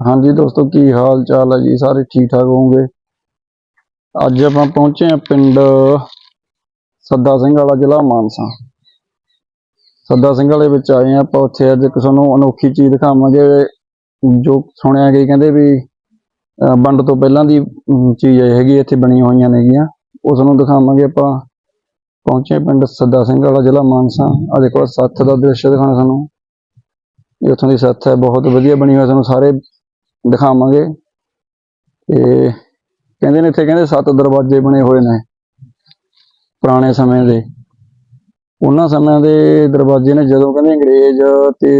ਹਾਂਜੀ ਦੋਸਤੋ, ਕੀ ਹਾਲ ਚਾਲ ਹੈ ਜੀ? ਸਾਰੇ ਠੀਕ ਠਾਕ ਹੋਵੋਗੇ? ਅੱਜ ਆਪਾਂ ਪਹੁੰਚੇ ਹਾਂ ਪਿੰਡ ਸੱਦਾ ਸਿੰਘ ਵਾਲਾ ਜ਼ਿਲ੍ਹਾ ਮਾਨਸਾ। ਸੱਦਾ ਸਿੰਘ ਵਾਲੇ ਵਿੱਚ ਆਏ ਹਾਂ ਆਪਾਂ ਉੱਥੇ। ਅੱਜ ਇੱਕ ਤੁਹਾਨੂੰ ਅਨੋਖੀ ਚੀਜ਼ ਦਿਖਾਵਾਂਗੇ, ਜੋ ਸੁਣਿਆ ਕਿ ਕਹਿੰਦੇ ਵੀ ਵੰਡ ਤੋਂ ਪਹਿਲਾਂ ਦੀ ਚੀਜ਼ ਇਹ ਹੈਗੀ, ਇੱਥੇ ਬਣੀਆਂ ਹੋਈਆਂ ਨੇਗੀਆਂ। ਉਸ ਨੂੰ ਦਿਖਾਵਾਂਗੇ ਆਪਾਂ। ਪਹੁੰਚੇ ਹਾਂ ਪਿੰਡ ਸੱਦਾ ਸਿੰਘ ਵਾਲਾ ਜ਼ਿਲ੍ਹਾ ਮਾਨਸਾ। ਆ ਦੇਖੋ ਸੱਥ ਦਾ ਦ੍ਰਿਸ਼ ਦਿਖਾਉਣਾ ਸਾਨੂੰ। ਇਹ ਉੱਥੋਂ ਦੀ ਸੱਥ ਹੈ, ਬਹੁਤ ਵਧੀਆ ਬਣੀ ਹੋਈ ਹੈ ਤੁਹਾਨੂੰ ਸਾਰੇ ਦਿਖਾਵਾਂਗੇ। ਤੇ ਕਹਿੰਦੇ ਨੇ ਇੱਥੇ ਕਹਿੰਦੇ ਸੱਤ ਦਰਵਾਜ਼ੇ ਬਣੇ ਹੋਏ ਨੇ ਪੁਰਾਣੇ ਸਮੇਂ ਦੇ। ਉਹਨਾਂ ਸਮਿਆਂ ਦੇ ਦਰਵਾਜ਼ੇ ਨੇ ਜਦੋਂ ਕਹਿੰਦੇ ਅੰਗਰੇਜ਼ ਤੇ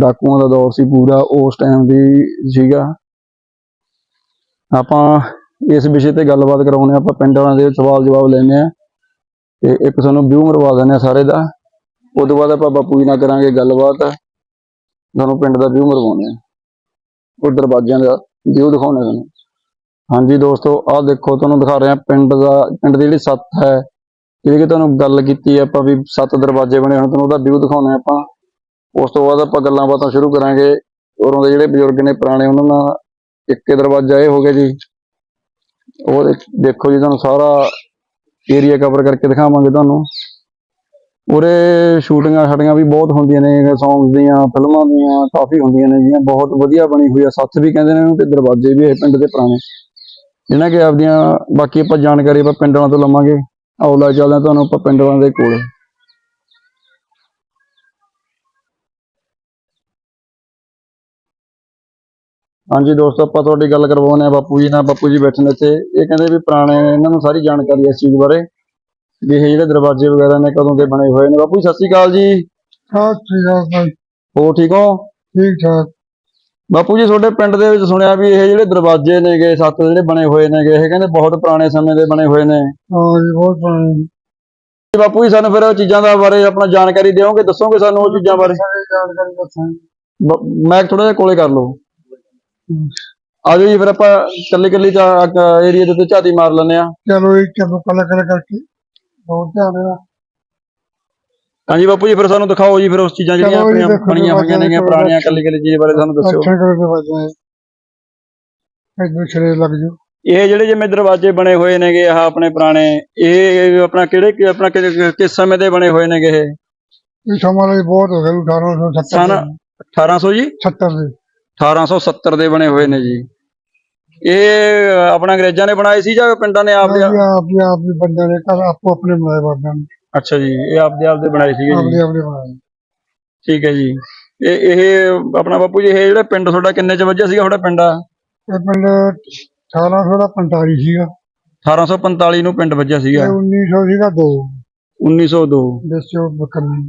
ਡਾਕੂਆਂ ਦਾ ਦੌਰ ਸੀ ਪੂਰਾ, ਉਸ ਟਾਈਮ ਦੀ ਸੀਗਾ। ਆਪਾਂ ਇਸ ਵਿਸ਼ੇ ਤੇ ਗੱਲਬਾਤ ਕਰਾਉਣੇ ਆਪਾਂ ਪਿੰਡ ਵਾਲਿਆਂ ਦੇ ਸਵਾਲ ਜਵਾਬ ਲੈਣੇ ਆ ਤੇ ਇੱਕ ਤੁਹਾਨੂੰ ਵਿਊ ਮਰਵਾ ਦਿੰਦੇ ਆ ਸਾਰੇ ਦਾ। ਉਸ ਤੋਂ ਬਾਅਦ ਆਪਾਂ ਬਾਪੂ ਜੀ ਨਾਲ ਕਰਾਂਗੇ ਗੱਲਬਾਤ। ਤੁਹਾਨੂੰ ਪਿੰਡ ਦਾ ਵਿਊ ਮਰਵਾਉਣੇ ਆ ਉਹ ਦਰਵਾਜ਼ਿਆਂ ਦਾ ਵਿਊ ਦਿਖਾਉਣੇ ਤੁਹਾਨੂੰ। ਹਾਂਜੀ ਦੋਸਤੋ, ਆਹ ਦੇਖੋ, ਤੁਹਾਨੂੰ ਦਿਖਾ ਰਹੇ ਹਾਂ ਪਿੰਡ ਦਾ, ਪਿੰਡ ਦੀ ਜਿਹੜੀ ਸੱਤ ਹੈ, ਜਿਹੜੀ ਕਿ ਤੁਹਾਨੂੰ ਗੱਲ ਕੀਤੀ ਆਪਾਂ ਵੀ ਸੱਤ ਦਰਵਾਜ਼ੇ ਬਣੇ ਹੋਣ ਤੁਹਾਨੂੰ ਉਹਦਾ ਵਿਊ ਦਿਖਾਉਣੇ ਆਪਾਂ। ਉਸ ਤੋਂ ਬਾਅਦ ਆਪਾਂ ਗੱਲਾਂ ਬਾਤਾਂ ਸ਼ੁਰੂ ਕਰਾਂਗੇ। ਉਰੋਂ ਦੇ ਜਿਹੜੇ ਬਜ਼ੁਰਗ ਨੇ ਪੁਰਾਣੇ, ਉਹਨਾਂ ਨਾਲ ਇੱਕੇ ਦਰਵਾਜ਼ਾ ਇਹ ਹੋ ਗਿਆ ਜੀ। ਉਹ ਦੇਖੋ ਜੀ, ਤੁਹਾਨੂੰ ਸਾਰਾ ਏਰੀਆ ਕਵਰ ਕਰਕੇ ਦਿਖਾਵਾਂਗੇ ਤੁਹਾਨੂੰ। ਉਰੇ ਸ਼ੂਟਿੰਗਾਂ ਸਾਡੀਆਂ ਵੀ ਬਹੁਤ ਹੁੰਦੀਆਂ ਨੇ ਸੌਂਗਸ ਦੀਆਂ, ਫਿਲਮਾਂ ਦੀਆਂ ਕਾਫੀ ਹੁੰਦੀਆਂ ਨੇ ਜੀਆਂ, ਬਹੁਤ ਵਧੀਆ ਬਣੀ ਹੋਈ ਆ। ਸੱਥ ਵੀ ਕਹਿੰਦੇ ਨੇ ਇਹਨੂੰ ਤੇ ਦਰਵਾਜ਼ੇ ਵੀ ਇਹ ਪਿੰਡ ਦੇ ਪੁਰਾਣੇ। ਇਹਨਾਂ ਕਿ ਆਪਦੀਆਂ, ਬਾਕੀ ਆਪਾਂ ਜਾਣਕਾਰੀ ਆਪਾਂ ਪਿੰਡ ਵਾਲਿਆਂ ਤੋਂ ਲਵਾਂਗੇ। ਆਓ ਚੱਲਦੇ ਹਾਂ ਤੁਹਾਨੂੰ ਆਪਾਂ ਪਿੰਡ ਵਾਲਿਆਂ ਦੇ ਕੋਲ। ਹਾਂਜੀ ਦੋਸਤੋ, ਆਪਾਂ ਤੁਹਾਡੀ ਗੱਲ ਕਰਵਾਉਂਦੇ ਆ ਬਾਪੂ ਜੀ ਨਾਲ। ਬਾਪੂ ਜੀ ਬੈਠੇ ਨੇ ਇੱਥੇ। ਇਹ ਕਹਿੰਦੇ ਵੀ ਪੁਰਾਣੇ, ਇਹਨਾਂ ਨੂੰ ਸਾਰੀ ਜਾਣਕਾਰੀ ਇਸ ਚੀਜ਼ ਬਾਰੇ। ਵੀ ਇਹ ਜਿਹੜੇ ਦਰਵਾਜ਼ੇ ਵਗੈਰਾ ਨੇ ਕਦੋਂ ਦੇ ਬਣੇ ਹੋਏ ਨੇ? ਬਾਪੂ ਜੀ ਸਤਿ ਸ਼੍ਰੀ ਅਕਾਲ ਜੀ। ਸਤਿ ਸ਼੍ਰੀ ਅਕਾਲ ਭਾਈ। ਹੋਰ ਠੀਕ ਹੋ? ਠੀਕ ਠਾਕ। ਬਾਪੂ ਜੀ ਤੁਹਾਡੇ ਪਿੰਡ ਦੇ ਵਿੱਚ ਸੁਣਿਆ ਵੀ ਇਹ ਜਿਹੜੇ ਦਰਵਾਜ਼ੇ ਨੇਗੇ ਸੱਤ ਜਿਹੜੇ ਬਣੇ ਹੋਏ ਨੇਗੇ ਇਹ ਕਹਿੰਦੇ ਬਹੁਤ ਪੁਰਾਣੇ ਸਮੇਂ ਦੇ ਬਣੇ ਹੋਏ ਨੇ। ਹਾਂ ਜੀ ਬਹੁਤ ਪੁਰਾਣੀ ਤੇ ਬਾਪੂ ਜੀ ਸਾਨੂੰ ਫਿਰ ਉਹ ਚੀਜ਼ਾਂ ਦਾ ਬਾਰੇ ਆਪਣਾ ਜਾਣਕਾਰੀ ਦਿਓਗੇ? ਦੱਸੋਗੇ ਸਾਨੂੰ ਉਹ ਚੀਜ਼ਾਂ ਬਾਰੇ? ਜਾਣਕਾਰੀ ਦੱਸਾਂਗੇ। ਮੈਂ ਥੋੜਾ ਜਿਹਾ ਕੋਲੇ ਕਰ ਲਓ। ਆ ਜਾਓ ਜੀ ਫਿਰ ਆਪਾਂ ਕੱਲੀ ਕੱਲੀ ਏਰੀਆ ਦੇ ਉੱਤੇ ਝਾਤੀ ਮਾਰ ਲੈਂਦੇ ਆ ਚਲੋ ਇਹ ਚਲੋ ਕਲਾ ਕਲਾ ਕਰਕੇ। ਬਹੁਤ ਧਿਆਨ ਨਾਲ ਹਾਂਜੀ ਬਾਪੂ ਜੀ ਫਿਰ ਸਾਨੂੰ ਦਿਖਾਓ ਜੀ ਫਿਰ ਉਸ ਚੀਜ਼ਾਂ ਜਿਹੜੀਆਂ ਚਲੋ ਜੀ, ਆਪਣੀਆਂ ਦੇਖੋ ਬਣੀਆਂ ਹੋਈਆਂ ਦੇ ਪੁਰਾਣੀਆਂ ਕੱਲੀ ਕੱਲੀ ਚੀਜ਼ ਬਾਰੇ ਸਾਨੂੰ ਦੱਸਿਓ। ਅੱਛਾ ਇਹ ਲੱਗ ਜਿਹੜੇ ਜਿਵੇਂ ਦਰਵਾਜ਼ੇ ਬਣੇ ਹੋਏ ਨੇਗੇ ਆਹ ਆਪਣੇ ਪੁਰਾਣੇ ਇਹ ਆਪਣਾ ਕਿਹੜੇ ਕਿ- ਆਪਣਾ ਕਿ- ਕਿਸ ਸਮੇਂ ਦੇ ਬਣੇ ਹੋਏ ਨੇਗੇ ਇਹ? ਇਹ ਸਮਾਂ ਲਈ ਬਹੁਤ ਹੋ ਗਿਆ 1870 ਸਨ 1800 ਜੀ? 70 ਦੇ। 1870 ਦੇ ਬਣੇ ਹੋਏ ਨੇ ਜੀ। ਇਹ ਆਪਣਾ ਅੰਗਰੇਜ਼ਾਂ ਨੇ ਬਣਾਏ ਸੀ ਜਾਂ ਪਿੰਡਾਂ ਨੇ ਆਪਦੇ ਆਪ ਆਪ ਹੀ ਆਪ ਹੀ ਬੰਦੇ ਨੇ ਘਰ ਆਪੋ ਆਪਣੇ ਬਣਾਏ ਬਾਬਿਆਂ ਨੇ। ਅੱਛਾ ਜੀ ਇਹ ਆਪਦੇ ਆਪਦੇ ਬਣਾਏ ਸੀਗੇ ਜੀ। ਆਪਦੇ ਆਪਣੇ ਬਣਾਏ। ਠੀਕ ਹੈ ਜੀ। ਇਹ ਇਹ ਆਪਣਾ ਬਾਪੂ ਜੀ ਇਹ ਜਿਹੜਾ ਪਿੰਡ ਤੁਹਾਡਾ ਕਿੰਨੇ ਚ ਵੱਜਿਆ ਸੀਗਾ ਤੁਹਾਡਾ ਪਿੰਡ? ਆ ਇਹ ਪਿੰਡ 1845 ਸੀਗਾ। 1845 ਨੂੰ ਪਿੰਡ ਵੱਜਿਆ ਸੀਗਾ। ਇਹ 1900 ਸੀਗਾ ਦੋ। 1902 ਦੱਸਿਓ ਬੱਕਰੀ।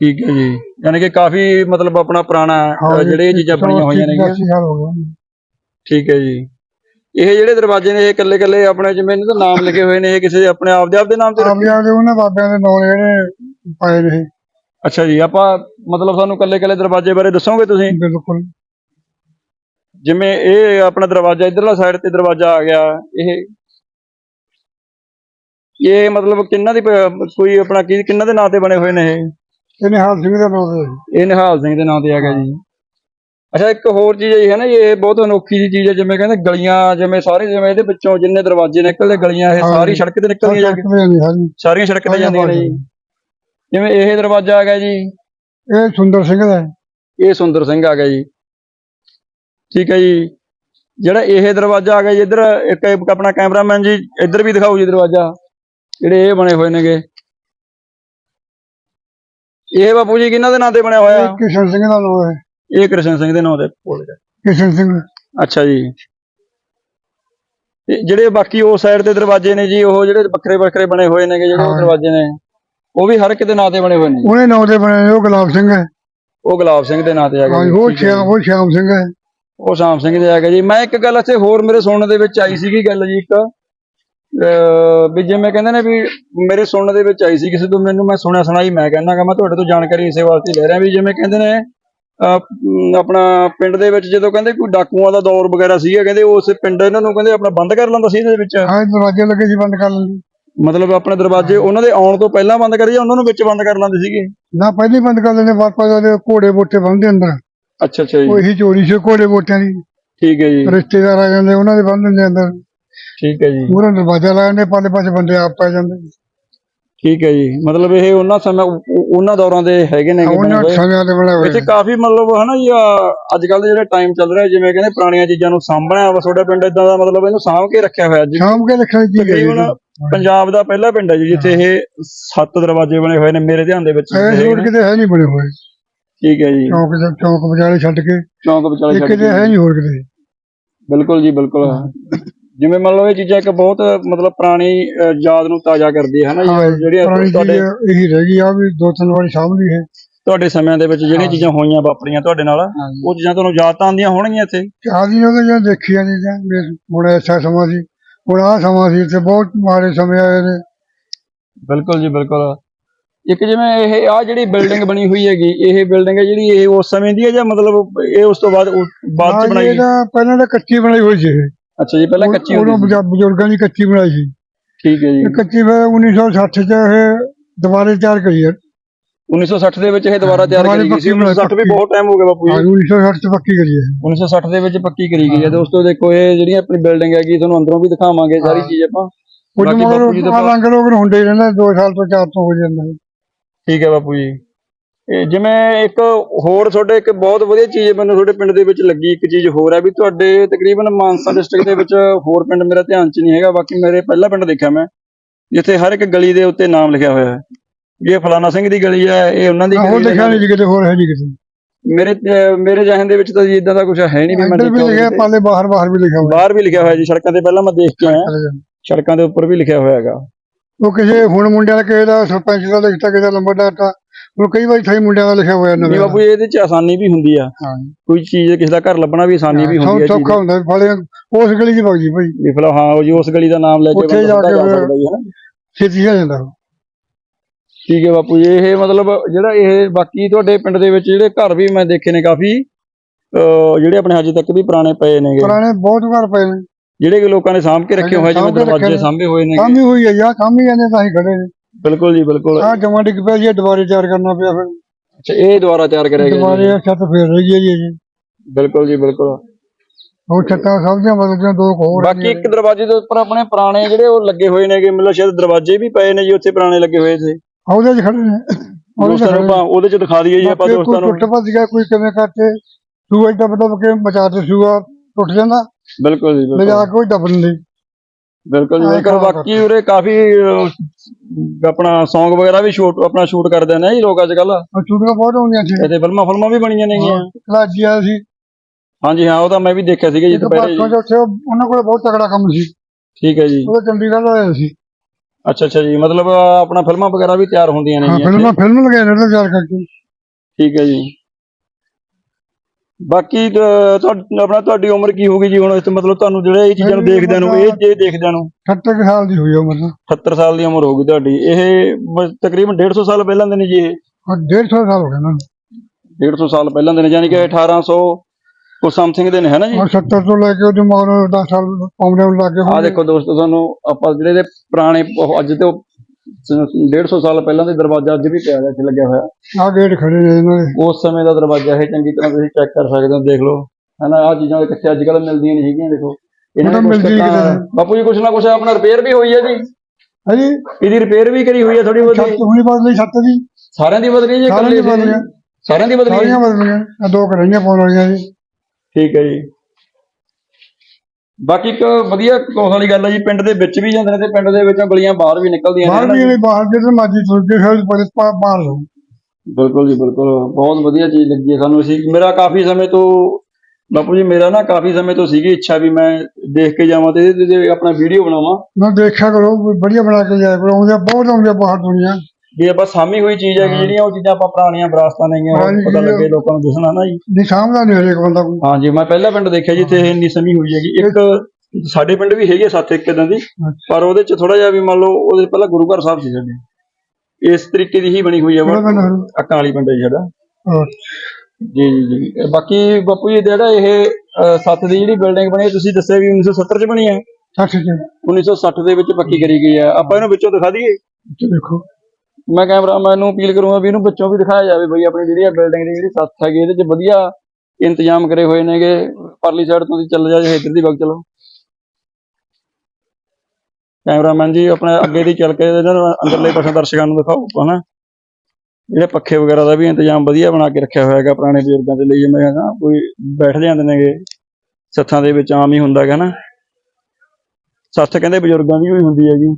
ਠੀਕ ਹੈ ਜੀ। ਯਾਨੀ ਕਿ ਕਾਫੀ ਮਤਲਬ ਆਪਣਾ ਪੁਰਾਣਾ ਜਿਹੜੇ ਇਹ ਚੀਜ਼ਾਂ ਬਣੀਆਂ ਹੋਈਆਂ ਨੇ 80 ਸਾਲ ਹੋ ਗਏ। ਠੀਕ ਹੈ ਜੀ। ਇਹ ਜਿਹੜੇ ਦਰਵਾਜ਼ੇ ਨੇ ਇਹ ਇਕੱਲੇ ਇਕੱਲੇ ਆਪਣੇ ਜਿਵੇਂ ਇਹਨਾਂ ਦੇ ਨਾਮ ਲਿਖੇ ਹੋਏ ਨੇ ਇਹ ਕਿਸੇ ਆਪਣੇ ਆਪਦੇ ਆਪਦੇ ਨਾਮ ਤੇ ਆਪਦੇ ਆਪਦੇ ਉਹਨਾਂ ਬਾਬਿਆਂ ਦੇ ਨਾਂ ਜਿਹੜੇ ਪਾਏ ਨੇ ਅੱਛਾ ਜੀ ਆਪਾਂ ਮਤਲਬ ਸਾਨੂੰ ਇਕੱਲੇ ਇਕੱਲੇ ਦਰਵਾਜ਼ੇ ਬਾਰੇ ਦੱਸੋਗੇ ਤੁਸੀਂ? ਬਿਲਕੁਲ। ਜਿਵੇਂ ਇਹ ਆਪਣਾ ਦਰਵਾਜ਼ਾ ਇਧਰਲਾ ਸਾਈਡ ਤੇ ਦਰਵਾਜ਼ਾ ਆ ਗਿਆ ਇਹ ਇਹ ਮਤਲਬ ਕਿੰਨਾ ਦੀ ਕੋਈ ਆਪਣਾ ਕਿੰਨਾ ਦੇ ਨਾਂ ਤੇ ਬਣੇ ਹੋਏ ਨੇ ਇਹ? ਇਹ ਨਿਹਾਲ ਸਿੰਘ ਦਾ ਨਾਮ ਹੈ ਇਹ ਨਿਹਾਲ ਸਿੰਘ ਦੇ ਨਾਂ ਤੇ ਹੈਗਾ ਜੀ। ਅੱਛਾ ਇੱਕ ਹੋਰ ਚੀਜ਼ ਇਹ ਹੈ ਨਾ ਇਹ ਬਹੁਤ ਅਨੋਖੀ ਜੀ ਚੀਜ਼ ਹੈ ਜਿਵੇਂ ਕਹਿੰਦੇ ਗਲੀਆਂ ਜਿਵੇਂ ਸਾਰੇ ਜਿਵੇਂ ਇਹਦੇ ਵਿੱਚੋਂ ਜਿੰਨੇ ਦਰਵਾਜ਼ੇ ਨਿਕਲਦੇ ਗਲੀਆਂ ਇਹ ਸਾਰੀ। ਸੜਕ ਤੇ ਨਿਕਲਦੀਆਂ ਜਾ ਕੇ ਨਹੀਂ ਹਾਂਜੀ। ਸਾਰੀਆਂ ਸੜਕ ਤੇ ਜਾਂਦੀਆਂ ਨੇ ਜੀ। ਜਿਵੇਂ ਇਹ ਦਰਵਾਜ਼ਾ ਆ ਗਿਆ ਜੀ। ਇਹ ਸੁੰਦਰ ਸਿੰਘ ਦਾ ਹੈ। ਇਹ ਸੁੰਦਰ ਸਿੰਘ ਆ ਗਿਆ ਜੀ। ਠੀਕ ਹੈ ਜੀ। ਜਿਹੜਾ ਇਹ ਦਰਵਾਜ਼ਾ ਆ ਗਿਆ ਜੀ ਇੱਧਰ ਇੱਕ ਆਪਣਾ ਕੈਮਰਾਮੈਨ ਜੀ ਇੱਧਰ ਵੀ ਦਿਖਾਓ ਜੀ ਦਰਵਾਜ਼ਾ। ਜਿਹੜੇ ਇਹ ਬਣੇ ਹੋਏ ਨੇਗੇ। ਇਹ ਬਾਪੂ ਜੀ ਕਿਹਨਾਂ ਦੇ ਨਾਂ ਤੇ ਬਣਿਆ ਹੋਇਆ? ਕਿਸ਼ਨ ਸਿੰਘ ਦਾ ਨਾਮ ਹੈ। ਇਹ ਕ੍ਰਿਸ਼ਨ ਸਿੰਘ ਦੇ ਨਾਂ ਤੇ ਕੋਲ ਹੈ। ਕਿਸ਼ਨ ਸਿੰਘ ਅੱਛਾ ਜੀ ਤੇ ਜਿਹੜੇ ਬਾਕੀ ਉਹ ਸਾਈਡ ਤੇ ਦਰਵਾਜ਼ੇ ਨੇ ਜੀ ਉਹ ਜਿਹੜੇ ਵੱਖਰੇ ਵੱਖਰੇ ਬਣੇ ਹੋਏ ਨੇਗੇ ਜਿਹੜੇ ਉਹ। ਦਰਵਾਜ਼ੇ ਨੇ ਉਹ ਵੀ ਹਰ ਇੱਕ ਦੇ ਨਾਂ ਤੇ ਬਣੇ ਹੋਏ ਨੇ। ਉਹਨੇ ਨਾਂ ਦੇ ਬਣੇ ਉਹ ਗੁਲਾਬ ਸਿੰਘ ਹੈ ਉਹ ਗੁਲਾਬ ਸਿੰਘ ਦੇ ਨਾਂ ਤੇ ਆ ਹਾਂ ਉਹ। ਸ਼ਿਆਮ ਉਹ ਸ਼ਿਆਮ ਸਿੰਘ ਹੈ ਉਹ ਸ਼ਾਮ ਸਿੰਘ ਦੇ ਆ ਗਿਆ ਜੀ ਮੈਂ ਇੱਕ ਗੱਲ ਇੱਥੇ ਹੋਰ ਮੇਰੇ ਸੁਣਨ ਦੇ ਵਿੱਚ ਆਈ ਸੀਗੀ ਗੱਲ ਜੀ ਇੱਕ ਅਹ ਵੀ ਜਿਵੇਂ ਕਹਿੰਦੇ ਨੇ ਵੀ ਮੇਰੇ ਸੁਣਨ ਦੇ ਵਿੱਚ ਆਈ ਸੀ ਕਿਸੇ ਤੋਂ ਮੈਨੂੰ ਮੈਂ ਸੁਣਿਆ ਸੁਣਾਈ ਮੈਂ ਕਹਿੰਦਾ ਕਿ ਮੈਂ ਤੁਹਾਡੇ ਤੋਂ ਜਾਣਕਾਰੀ ਇਸੇ ਵਾਸਤੇ ਲੈ ਰਿਹਾ ਵੀ ਜਿਵੇਂ ਕਹਿੰਦੇ ਨੇ ਆਪਣਾ ਪਿੰਡ ਦੇ ਵਿੱਚ ਜਦੋਂ ਕਹਿੰਦੇ ਕੋਈ ਡਾਕੂਆਂ ਦਾ ਦੌਰ ਵਗੈਰਾ ਸੀਗਾ ਕਹਿੰਦੇ ਉਸ ਪਿੰਡ ਇਹਨਾਂ ਨੂੰ ਕਹਿੰਦੇ ਆਪਣਾ ਬੰਦ ਕਰ ਲੈਂਦਾ ਸੀ ਇਹਦੇ ਵਿੱਚ? ਹਾਂ ਦਰਵਾਜ਼ੇ ਲੱਗੇ ਸੀ ਬੰਦ ਕਰ ਲੈਂਦੇ ਮਤਲਬ ਆਪਣੇ ਦਰਵਾਜ਼ੇ ਉਹਨਾਂ ਦੇ ਆਉਣ ਤੋਂ ਪਹਿਲਾਂ ਬੰਦ ਕਰੀ ਜਾਂ ਉਹਨਾਂ ਨੂੰ ਵਿੱਚ ਬੰਦ ਕਰ ਲੈਂਦੇ ਸੀਗੇ? ਨਾ ਪਹਿਲੇ ਬੰਦ ਕਰ ਲੈਂਦੇ ਵਾਪਸ ਉਹਦੇ ਘੋੜੇ ਬੋਟੇ ਬੰਨਦੇ ਅੰਦਰ। ਅੱਛਾ ਅੱਛਾ ਜੀ। ਉਹੀ ਚੋਰੀ ਸੀ ਘੋੜੇ ਬੋਟਿਆਂ ਦੀ। ਠੀਕ ਹੈ ਜੀ। ਰਿਸ਼ਤੇਦਾਰ ਆ ਜਾਂਦੇ ਉਹਨਾਂ ਦੇ ਬੰਨ ਦਿੰਦੇ ਅੰਦਰ। ਠੀਕ ਹੈ ਜੀ। ਪੂਰਾ ਦਰਵਾਜ਼ਾ ਲਾ ਜਾਂਦੇ ਪੰਜ ਪੰਜ ਬੰਦੇ ਆਪ ਪੈ ਜਾਂਦੇ। ਠੀਕ ਹੈ ਜੀ। ਮਤਲਬ ਇਹ ਉਹਨਾਂ ਸਮੇਂ ਉਹ- ਉਹਨਾਂ ਦੌਰਾਂ ਦੇ ਹੈਗੇ ਨੇ ਉਹਨਾਂ। ਸਮਿਆਂ ਦੇ ਬਣੇ ਹੋਏ ਇੱਥੇ ਕਾਫੀ ਮਤਲਬ ਹਨਾ ਜੀ ਅੱਜ ਕੱਲ ਦੇ ਜਿਹੜੇ ਟਾਈਮ ਚੱਲ ਰਿਹਾ ਜਿਵੇਂ ਕਹਿੰਦੇ ਪੁਰਾਣੀਆਂ ਚੀਜ਼ਾਂ ਨੂੰ ਸਾਂਭਣਾ ਵਾ ਤੁਹਾਡਾ ਪਿੰਡ ਇਦਾਂ ਦਾ ਮਤਲਬ ਇਹਨੂੰ ਸਾਂਭ ਕੇ ਰੱਖਿਆ ਹੋਇਆ ਜੀ। ਸ਼ਾਮ ਕੇ ਚੀਜ਼ ਹੈ ਤਕਰੀਬਨ ਪੰਜਾਬ ਦਾ ਪਹਿਲਾ ਪਿੰਡ ਹੈ ਜੀ ਜਿੱਥੇ ਇਹ ਸੱਤ ਦਰਵਾਜ਼ੇ ਬਣੇ ਹੋਏ ਨੇ ਮੇਰੇ ਧਿਆਨ ਦੇ ਵਿੱਚ। ਇਹ ਰੋਡ। ਕਿਤੇ ਹੈ ਨਹੀਂ ਬਣੇ ਹੋਏ। ਠੀਕ ਹੈ ਜੀ। ਚੌਂਕ ਦੇ ਚੌਂਕ ਵਿਚਾਲੇ ਛੱਡ ਕੇ। ਚੌਂਕ ਵਿਚਾਲੇ ਛੱਡ ਕਿਤੇ ਕੇ। ਹੈ ਨਹੀਂ ਹੋਰ ਕਿਤੇ। ਬਿਲਕੁਲ ਜੀ ਬਿਲਕੁਲ। ਜਿਵੇਂ ਮੰਨ ਲਓ ਇਹ ਚੀਜ਼ਾਂ ਇੱਕ ਬਹੁਤ ਮਤਲਬ ਪੁਰਾਣੀ ਯਾਦ ਨੂੰ ਤਾਜ਼ਾ ਕਰਦੀ ਹੈ ਹਨਾ ਹਾਂ ਜੀ ਜਿਹੜੀਆਂ ਪੁਰਾਣੀ ਚੀਜ਼ ਤੁਹਾਡੇ ਇਹੀ ਰਹਿ ਗਈ ਆ ਵੀ ਦੋ ਤਿੰਨ ਵਾਰੀ ਸਾਂਭਲੀ ਹੈ। ਤੁਹਾਡੇ ਸਮਿਆਂ ਦੇ ਵਿੱਚ ਜਿਹੜੀਆਂ ਚੀਜ਼ਾਂ ਹੋਈਆਂ ਵਾਪਰੀਆਂ ਤੁਹਾਡੇ ਨਾਲ ਉਹ ਚੀਜ਼ਾਂ ਤੁਹਾਨੂੰ ਯਾਦ ਤਾਂ ਆਉਂਦੀਆਂ ਹੋਣਗੀਆਂ ਇੱਥੇ? ਆਦੀ ਉਹ ਜਾਂ ਦੇਖੀਆਂ ਨਹੀਂ ਜਾਂ ਵੀ ਹੁਣ ਐਸਾ ਸਮਾਂ ਸੀ। ਹੁਣ ਆਹ ਸਮਾਂ ਸੀ ਤੇ ਬਹੁਤ ਮਾੜੇ ਸਮੇਂ ਆਏ ਨੇ। ਬਿਲਕੁਲ ਜੀ ਬਿਲਕੁਲ। ਇੱਕ ਜਿਵੇਂ ਇਹ ਆ ਜਿਹੜੀ ਬਿਲਡਿੰਗ ਬਣੀ ਹੋਈ ਹੈਗੀ ਇਹ ਬਿਲਡਿੰਗ ਹੈ ਜਿਹੜੀ ਇਹ ਉਸ ਸਮੇਂ ਦੀ ਹੈ ਜਾਂ ਮਤਲਬ ਇਹ ਉਸ ਤੋਂ ਬਾਅਦ ਉਹ ਬਾਅਦ ਹਾਂ ਚ ਬਣਾਈ ਇਹ ਤਾਂ ਪਹਿਲਾਂ ਤਾਂ ਕੱਚੀ ਬਣਾਈ ਹੋਈ ਸੀ ਇਹ। ਅੱਛਾ ਜੀ ਪਹਿਲਾਂ ਕੱਚੀ ਉਦੋਂ ਹੁੰਦੀ ਸੀ। ਬਜ਼ੁ- ਬਜ਼ੁਰਗਾਂ ਦੀ ਕੱਚੀ ਬਣਾਈ ਸੀ। ਠੀਕ ਹੈ ਜੀ। ਇਹ ਕੱਚੀ ਫਿਰ 1960 ਚ ਇਹ ਦੁਬਾਰੇ ਤਿਆਰ ਕਰੀ ਹੈ। 1960 ਦੇ ਵਿੱਚ ਇਹ ਦੁਬਾਰਾ ਤਿਆਰ ਦੁਬਾਰਾ ਕਰੀ ਗਈ ਸੀ। ਪੱਕੀ 1960 ਵੀ ਬਹੁਤ ਟਾਈਮ ਹੋ ਗਿਆ ਬਾਪੂ ਹਾਂ ਜੀ 1960 ਚ ਪੱਕੀ ਕਰੀ ਹੈ। 1960 ਦੇ ਵਿੱਚ ਪੱਕੀ ਕਰੀ ਗਈ ਹੈ। ਦੋਸਤੋ ਦੇਖੋ ਇਹ ਜਿਹੜੀ ਆਪਣੀ ਬਿਲਡਿੰਗ ਹੈਗੀ ਤੁਹਾਨੂੰ ਅੰਦਰੋਂ ਵੀ ਦਿਖਾਵਾਂਗੇ ਸਾਰੀ ਚੀਜ਼ ਆਪਾਂ। ਉਹ ਬਾਕੀ ਬਾਪੂ ਜੀ ਦਾ ਰੰਗ ਰੋਗ ਹੁੰਦੇ ਹੀ ਰਹਿੰਦਾ 2 ਸਾਲ ਤੋਂ 4 ਤੋਂ ਹੋ ਜਾਂਦਾ ਹੈ। ਠੀਕ ਹੈ ਬਾਪੂ ਜੀ। ਇਹ ਜਿਵੇਂ ਇੱਕ ਹੋਰ ਤੁਹਾਡੇ ਇੱਕ ਬਹੁਤ ਵਧੀਆ ਚੀਜ਼ ਮੈਨੂੰ ਤੁਹਾਡੇ ਪਿੰਡ ਦੇ ਵਿੱਚ ਲੱਗੀ ਇੱਕ ਚੀਜ਼ ਹੋਰ ਹੈ ਵੀ ਤੁਹਾਡੇ ਤਕਰੀਬਨ ਮਾਨਸਾ ਡਿਸਟ੍ਰਿਕਟ ਦੇ ਵਿੱਚ ਹੋਰ ਪਿੰਡ ਮੇਰਾ ਧਿਆਨ 'ਚ ਨਹੀਂ ਹੈਗਾ ਬਾਕੀ ਮੇਰੇ ਪਹਿਲਾ ਪਿੰਡ ਦੇਖਿਆ ਮੈਂ ਜਿੱਥੇ ਹਰ ਇੱਕ ਗਲੀ ਦੇ ਉੱਤੇ ਨਾਮ ਲਿਖਿਆ ਹੋਇਆ ਹੈ। ਇਹ ਫਲਾਣਾ ਸਿੰਘ ਦੀ ਗਲੀ ਹੈ ਇਹ ਉਹਨਾਂ ਦੀ ਆਹ ਹੋਰ ਗਲੀ ਲਿਖਿਆ ਨਹੀਂ ਕਿਤੇ ਹੋਰ ਹੈ ਨਹੀਂ ਕਿਤੇ। ਮੇਰੇ ਮੇਰੇ ਜਹਨ ਦੇ ਵਿੱਚ ਤਾਂ ਜੀ ਇਦਾਂ ਦਾ ਕੁਝ ਹੈ ਨਹੀਂ ਵੀ ਮੈਂ ਵੀ ਲਿਖਿਆ। ਪਾਲੇ ਬਾਹਰ ਬਾਹਰ ਵੀ ਲਿਖਿਆ ਹੋਇਆ। ਬਾਹਰ ਵੀ ਲਿਖਿਆ ਹੋਇਆ ਜੀ ਸੜਕਾਂ ਤੇ ਪਹਿਲਾਂ ਮੈਂ ਦੇਖ ਕੇ ਆਇਆ। ਸੜਕਾਂ ਦੇ ਉੱਪਰ ਵੀ ਲਿਖਿਆ ਹੋਇਆ ਹੈਗਾ। ਉਹ ਕਿਸੇ ਹੁਣ ਮੁੰਡਿਆਂ ਦਾ ਕਿਸੇ ਦਾ ਸਰਪੰਚ ਦਾ ਲਿਖਤਾ ਕਿਸੇ ਦਾ ਲੰਬੜਦਾਰ ਦਾ ਹੁਣ ਕਈ ਵਾਰੀ ਥਾਈ ਮੁੰਡਿਆਂ ਦਾ ਲਿਖਿਆ ਹੋਇਆ ਨਹੀਂ ਨਵੇਂ ਬਾਪੂ ਇਹਦੇ 'ਚ ਆਸਾਨੀ ਵੀ ਹੁੰਦੀ ਆ। ਹਾਂ। ਕੋਈ ਚੀਜ਼ ਕਿਸੇ ਦਾ ਘਰ ਲੱਭਣਾ ਵੀ ਆਸਾਨੀ ਵੀ ਹੁੰਦੀ ਹੈ ਸੌ- ਚੀਜ਼ ਸੌਖਾ ਹੁੰਦਾ ਫਲੇ ਉਸ ਗਲੀ 'ਚ ਵਗ ਜੀ ਭਾਈ। ਵੀ ਫਿਲਹਾਲ ਹਾਂ ਉਹ ਜੀ ਉਸ ਗਲੀ ਦਾ ਨਾਮ ਲੈ ਕੇ ਉੱਥੇ ਬੰਦਾ ਜਾ ਕੇ ਛੇਤੀ ਆ ਜਾਂਦਾ। ਠੀਕ ਹੈ ਬਾਪੂ ਜੀ ਇਹ ਮਤਲਬ ਜਿਹੜਾ ਇਹ ਬਾਕੀ ਤੁਹਾਡੇ ਪਿੰਡ ਦੇ ਵਿੱਚ ਜਿਹੜੇ ਘਰ ਵੀ ਮੈਂ ਦੇਖੇ ਨੇ ਕਾਫੀ ਜਿਹੜੇ ਆਪਣੇ ਹਜੇ ਤੱਕ ਵੀ ਪੁਰਾਣੇ ਪਏ ਨੇਗੇ। ਪੁਰਾਣੇ ਬਹੁਤ ਵਾਰ ਪਏ ਨੇ। ਜਿਹੜੇ ਕਿ ਲੋਕਾਂ ਨੇ ਸਾਂਭ ਕੇ ਰੱਖੇ ਹੋਏ ਜਿਵੇਂ ਸਾਂਭ ਦਰਵਾਜ਼ੇ ਨੇ। ਸਾਂਭੇ ਹੋਏ ਨੇ ਹੀ ਹੋਈ ਹੈ ਯਾ ਹੀ ਜਾਂਦੇ ਤਾਂ ਹੀ ਖੜੇ ਨੇ। ਬਿਲਕੁਲ ਜੀ ਬਿਲਕੁਲ। ਆਹ ਜਮਾ ਡਿੱਗ ਪਿਆ ਜੀ ਇਹ ਦੁਬਾਰੇ ਤਿਆਰ ਕਰਨਾ ਪਿਆ ਫਿਰ। ਅੱਛਾ ਇਹ ਦੁਬਾਰਾ ਤਿਆਰ ਕਰਿਆ ਗਿਆ ਦੁਬਾਰੇ ਜੀ। ਇਹ ਛੱਤ ਫੇਰ ਰਹੀ ਹੈ ਜੀ ਜੀ ਬਿਲਕੁਲ ਜੀ ਬਿਲਕੁਲ। ਉਹ ਛੱਤਾਂ ਸਭ ਦੀਆਂ ਬਦਲਦੀਆਂ ਦੋ ਕੁ ਹੋਰ ਬਾਕੀ ਇੱਕ ਦਰਵਾਜ਼ੇ ਦੇ ਉੱਪਰ ਆਪਣੇ ਪੁਰਾਣੇ ਜਿਹੜੇ ਉਹ ਲੱਗੇ ਹੋਏ ਨੇਗੇ ਮਤਲਬ ਸ਼ਾਇਦ ਦਰਵਾਜ਼ੇ ਵੀ ਪਏ ਨੇ ਜੀ ਉੱਥੇ ਪੁਰਾਣੇ ਲੱਗੇ ਹੋਏ ਸੀ। ਆ ਉਹਦੇ 'ਚ ਖੜੇ ਨੇ। ਉਹਦੇ 'ਚ ਦੋਸਤਾਂ ਨੂੰ ਖੜੇ ਨੇ। ਆਪਾਂ ਉਹਦੇ ਚ ਦਿਖਾ ਦਈਏ ਜੀ ਆਪਾਂ ਬਾਕੀ ਦੋਸਤਾਂ ਕੋਈ ਨੂੰ ਟੁੱਟ ਭੱਜ ਗਿਆ ਕੋਈ ਕਿਵੇਂ ਕਰਕੇ ਸੂਆ ਏਦਾਂ ਮਤਲਬ ਕਿ ਬਚਾ ਤੇ ਸੂਆ ਟੁੱਟ ਜਾਂਦਾ। ਬਿਲਕੁਲ ਜੀ ਬਿਲਕੁਲ। ਲਿਜਾ ਕੋਈ ਦੱਬ ਦਿੰਦੇ ਬਿਲਕੁਲ ਜੀ ਬਿਲਕੁਲ ਬਾਕੀ ਉਰੇ ਕਾਫੀ ਅਹ, ਆਪਣਾ Song ਵਗੈਰਾ ਵੀ ਸ਼ੂਟ ਆਪਣਾ ਸ਼ੂਟ ਕਰਦੇ ਨੇ ਜੀ ਲੋਕ ਅੱਜ ਕੱਲ ਚੂੜੀਆਂ ਬਹੁਤ ਆਉਂਦੀਆਂ ਸੀ ਇੱਥੇ ਫਿਲਮਾਂ ਫਿਲਮਾਂ ਵੀ ਬਣੀਆਂ ਨੇਗੀਆਂ ਕਲਾਜੀ ਆ ਸੀ। ਹਾਂਜੀ ਹਾਂ ਉਹ ਤਾਂ ਮੈਂ ਵੀ ਦੇਖਿਆ ਸੀਗਾ ਜੀ ਇੱਕ ਦੁਪਹਿਰੇ ਪਾਸੋਂ ਜੀ। ਜੋ ਉੱਥੇ ਉਹਨਾਂ ਕੋਲ ਬਹੁਤ ਤਗੜਾ ਕੰਮ ਸੀ। ਠੀਕ ਹੈ ਜੀ। ਉਹ ਚੰਡੀਗੜ੍ਹ ਆਇਆ ਸੀ। ਅੱਛਾ ਅੱਛਾ ਜੀ ਮਤਲਬ ਅਹ, ਆਪਣਾ ਫਿਲਮਾਂ ਵਗੈਰਾ ਵੀ ਤਿਆਰ ਹੁੰਦੀਆਂ ਹਾਂ ਨੇਗੀਆਂ ਫਿਲਮਾਂ ਫਿਲਮ ਲਗਾਏ ਨੇ ਤਿਆਰ ਕਰਕੇ। ਠੀਕ ਹੈ ਜੀ। ਬਾਕੀ ਅਹ, ਤੁਹਾ- ਆਪਣਾ ਤੁਹਾਡੀ ਉਮਰ ਕੀ ਹੋਗੀ ਜੀ ਹੁਣ? ਇਸ ਤੋਂ ਮਤਲਬ ਤੁਹਾਨੂੰ ਜਿਹੜੇ ਇਹ ਚੀਜ਼ਾਂ ਨੂੰ ਮੇਰੀ ਦੇਖਦਿਆਂ ਨੂੰ ਇਹ ਜੇ ਦੇਖਦਿਆਂ ਨੂੰ। 70 ਕੁ ਸਾਲ ਦੀ ਹੋਈ ਉਮਰ ਨਾ। 70 ਸਾਲ ਦੀ ਉਮਰ ਹੋਗੀ ਤੁਹਾਡੀ। ਇਹ ਤਕਰੀਬਨ 150 ਸਾਲ ਪਹਿਲਾਂ ਦੇ ਨੇ ਜੀ ਇਹ? ਹੁਣ 150 ਸਾਲ ਹੋ ਗਏ ਨਾ। 150 ਸਾਲ ਪਹਿਲਾਂ ਦੇ ਨੇ ਯਾਨੀ ਕਿ 1800 ਕੋ ਸਮਥਿੰਗ ਦੇ ਨੇ ਹੈ ਨਾ ਜੀ? ਔਰ 70 ਤੋਂ ਲੈ ਕੇ ਉਹਦੇ ਮਗਰ 10 ਸਾਲ ਪਾਉਂਦੇ ਨੂੰ ਲੱਗੇ ਆ ਦੇਖੋ ਦੋਸਤੋ ਤੁਹਾਨੂੰ ਆਪਾਂ ਜਿਹੜੇ ਦੇ ਪੁਰਾਣੇ ਉਹ ਅੱਜ ਤੋਂ 150 ਸਾਲ ਪਹਿਲਾਂ ਦੇ ਦਰਵਾਜ਼ਾ ਅੱਜ ਵੀ ਪਿਆ ਹੈ ਇੱਥੇ ਲੱਗਿਆ ਹੋਇਆ। ਆ ਗੇਟ ਖੜੇ ਨੇ ਇਹਨਾਂ ਦੇ। ਉਸ ਸਮੇਂ ਦਾ ਦਰਵਾਜ਼ਾ ਇਹ ਚੰਗੀ ਤਰ੍ਹਾਂ ਤੁਸੀਂ ਚੈੱਕ ਕਰ ਸਕਦੇ ਹੋ ਦੇਖ ਲਓ। ਹਨਾ ਆ ਚੀਜ਼ਾਂ ਕਿੱਥੇ ਅੱਜ ਕੱਲ ਮਿਲਦੀਆਂ ਨਹੀਂ ਹੈਗੀਆਂ ਦੇਖੋ। ਇਹਨਾਂ ਨੇ ਮਿਲਦੀ। ਬਾਪੂ ਜੀ ਕੁਛ ਨਾ ਕੁਛ ਆਪਣਾ ਰਿਪੇਅਰ ਵੀ ਹੋਈ ਹੈ ਜੀ। ਹਾਂਜੀ। ਇਹਦੀ ਰਿਪੇਅਰ ਵੀ ਕਰੀ ਹੋਈ ਹੈ ਥੋੜੀ ਛੱਤ ਬਹੁਤੀ ਹੁਣੀ ਬਦਲੀ ਛੱਤ ਦੀ। ਸਾਰਿਆਂ ਦੀ ਬਦਲੀ ਜੀ ਸਾਰਿਆਂ ਇਕੱਲੇ ਦੀ ਸੀ ਬਦਲੀ? ਹੈ। ਸਾਰਿਆਂ ਦੀ ਬਦਲੀ ਸਾਰੀਆਂ ਹੈ? ਬਦਲੀਆਂ ਦੋ ਕਰਾਈਆਂ ਪਾਉਣ ਵਾਲੀਆਂ ਜੀ। ਠੀਕ ਹੈ ਜੀ। ਬਾਕੀ ਇੱਕ ਵਧੀਆ ਕੌਸ ਵਾਲੀ ਗੱਲ ਹੈ ਜੀ ਪਿੰਡ ਦੇ ਵਿੱਚ ਵੀ ਜਾਂਦੇ ਨੇ ਤੇ ਪਿੰਡ ਦੇ ਵਿੱਚੋਂ ਗਲੀਆਂ ਬਾਹਰ ਵੀ ਨਿਕਲਦੀਆਂ ਬਾਹਰ ਨੇ ਵੀ? ਨਹੀਂ ਬਾਹਰ ਮਰਜ਼ੀ ਪਰ ਬਾਹਰ ਬਿਲਕੁਲ ਜੀ ਬਿਲਕੁਲ। ਬਹੁਤ ਵਧੀਆ ਚੀਜ਼ ਲੱਗੀ ਹੈ ਸਾਨੂੰ। ਅਸੀਂ ਮੇਰਾ ਕਾਫੀ ਸਮੇਂ ਤੋਂ ਬਾਪੂ ਜੀ ਮੇਰਾ ਨਾ ਕਾਫੀ ਸਮੇਂ ਤੋਂ ਸੀਗੀ ਇੱਛਾ ਵੀ ਮੈਂ ਦੇਖ ਕੇ ਜਾਵਾਂ ਤੇ ਇਹਦੇ ਤੇ ਆਪਣਾ ਵੀਡੀਓ ਬਣਾਵਾਂ। ਮੈਂ ਦੇਖਿਆ ਕਰੋ ਵਧੀਆ ਬਣਾ ਕੇ ਜਾਇਆ ਕਰੋ। ਆਉਂਦੇ ਬਹੁਤ ਆਉਂਦੇ ਬਾਹਰ ਦੁਨੀਆ। ਵੀ ਇਹ ਬਸ ਸਾਮੀ ਹੋਈ ਚੀਜ਼ ਹੈ ਕਿ ਜਿਹੜੀਆਂ ਉਹ ਚੀਜ਼ਾਂ ਆਪਾਂ ਪੁਰਾਣੀਆਂ ਵਿਰਾਸਤਾਂ ਉਹ ਹਾਂਜੀ, ਪਤਾ ਜੀ। ਲੱਗੇ ਲੋਕਾਂ ਨੂੰ ਦਿਸਣਾ ਨਾ ਜੀ। ਨਹੀਂ ਸਾਹਮਣਾ ਨਹੀਂ ਹਰੇਕ ਬੰਦਾ ਕੋਈ। ਹਾਂਜੀ ਮੈਂ ਪਹਿਲਾ ਪਿੰਡ ਦੇਖਿਆ ਜਿੱਥੇ ਇਹ ਇੰਨੀ ਸਮੀ ਹੋਈ ਹੈਗੀ। ਇੱਕ ਸਾਡੇ ਪਿੰਡ ਵੀ ਹੈਗੀ ਆ ਸੱਤ ਇੱਕ ਇਦਾਂ ਦੀ ਪਰ ਉਹਦੇ ਚ ਥੋੜਾ ਜਿਹਾ ਵੀ ਮੰਨ ਲਓ ਉਹਦੇ ਪਹਿਲਾਂ ਗੁਰੂ ਘਰ ਸਾਹਿਬ ਸੀ ਸਾਡੇ। ਇਸ ਤਰੀਕੇ ਦੀ ਹੀ ਬਣੀ ਹੋਈ ਹੈ ਕਿਹੜਾ ਪਿੰਡ? ਅੱਕਾਂ ਵਾਲੀ ਪਿੰਡ ਹੈ ਜੀ ਸਾਡਾ। ਜੀ ਜੀ ਜੀ। ਇਹ ਬਾਕੀ ਬਾਪੂ ਜੀ ਜਿਹੜਾ ਇਹ ਸੱਤ ਦੀ ਜਿਹੜੀ ਬਿਲਡਿੰਗ ਬਣੀ ਹੈ, ਤੁਸੀਂ ਦੱਸਿਆ ਵੀ 1970 ਚ ਬਣੀ ਹੈ। ਸੱਚ ਚ 1960 ਦੇ ਵਿੱਚ ਪੱਕੀ ਕਰੀ ਗਈ ਹੈ ਆਪਾਂ ਇਹਨੂੰ ਵਿੱਚੋਂ ਦਿਖਾ ਦਈਏ। ਤੇ ਦੇਖੋ। ਮੈਂ ਕੈਮਰਾਮੈਨ ਨੂੰ ਅਪੀਲ ਕਰੂੰਗਾ ਵੀ ਇਹਨੂੰ ਬੱਚੋਂ ਵੀ ਦਿਖਾਇਆ ਜਾਵੇ ਬਈ ਆਪਣੀ ਜਿਹੜੀ ਬਿਲਡਿੰਗ ਦੀ ਜਿਹੜੀ ਸੱਤ ਹੈਗੀ, ਇਹਦੇ ਚ ਵਧੀਆ ਇੰਤਜ਼ਾਮ ਕਰੇ ਹੋਏ ਨੇਗੇ, ਪਰਲੀ ਸਾਈਡ ਤੋਂ ਚੱਲ ਜਾ ਜੇ ਇੱਧਰ ਦੀ ਵਗ ਚਲੋ। ਕੈਮਰਾਮੈਨ ਜੀ, ਆਪਣੇ ਅੱਗੇ ਦੀ ਚੱਲ ਕੇ ਇਹਨਾਂ ਅੰਦਰਲੇ ਪਾਸੇ ਦਰਸ਼ਕਾਂ ਨੂੰ ਦਿਖਾਓ, ਹਨਾ? ਜਿਹੜੇ ਪੱਖੇ ਵਗੈਰਾ ਦਾ ਵੀ ਇੰਤਜ਼ਾਮ ਵਧੀਆ ਬਣਾ ਕੇ ਰੱਖਿਆ ਹੋਇਆ ਹੈਗਾ ਪੁਰਾਣੇ ਬਜ਼ੁਰਗਾਂ ਦੇ ਲਈ, ਜਿਵੇਂ ਨਾ ਕੋਈ ਬੈਠ ਜਾਂਦੇ ਨੇਗੇ, ਸੱਥਾਂ ਦੇ ਵਿੱਚ ਆਮ ਹੀ ਹੁੰਦਾ ਹੈਗਾ ਨਾ ਸੱਥ ਕਹਿੰਦੇ ਬਜ਼ੁਰਗਾਂ ਦੀ ਵੀ ਹੁੰਦੀ ਹੈਗੀ।